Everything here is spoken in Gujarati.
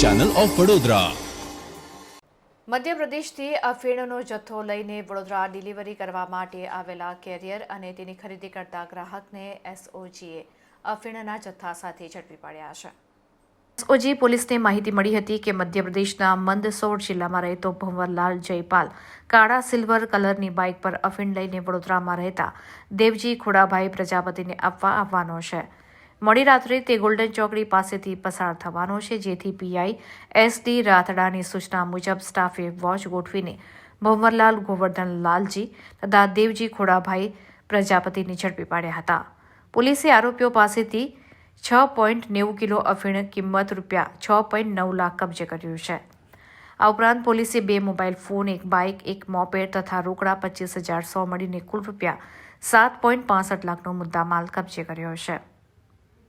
ચેનલ ઓફ વડોદરા મધ્યપ્રદેશથી અફીણનો જથ્થો લઈને વડોદરા ડિલિવરી કરવા માટે આવેલા કેરિયર અને તેની ખરીદી કરતા ગ્રાહકને એસઓજીએ અફીણના જથ્થા સાથે ઝડપી પાડ્યા છે. એસઓજી પોલીસને માહિતી મળી હતી કે મધ્યપ્રદેશના મંદસૌર જિલ્લામાં રહેતો ભંવરલાલ જયપાલ કાળા સિલ્વર કલરની બાઇક પર અફીણ લઈને વડોદરામાં રહેતા દેવજી ખોડાભાઈ પ્રજાપતિને આપવા આવવાનો છે. મોડી રાત્રે તે ગોલ્ડન ચોકડી પાસેથી પસાર થવાનો છે, જેથી પીઆઈ એસડી રાથડાની સૂચના મુજબ સ્ટાફે વોચ ગોઠવીને ભંવરલાલ ગોવર્ધન લાલજી તથા દેવજી ખોડાભાઈ પ્રજાપતિને ઝડપી પાડ્યા હતા. પોલીસે આરોપીઓ પાસેથી છ પોઈન્ટ નેવું કિલો અફીણ કિંમત રૂપિયા છ પોઈન્ટ નવ લાખ કબજે કર્યું છે. આ ઉપરાંત પોલીસે બે મોબાઈલ ફોન, એક બાઇક એક મોપેડ તથા રોકડા પચીસ હજાર સો મળીને કુલ રૂપિયા સાત પોઈન્ટ પાસઠ લાખનો મુદ્દામાલ કબજે કર્યો છે.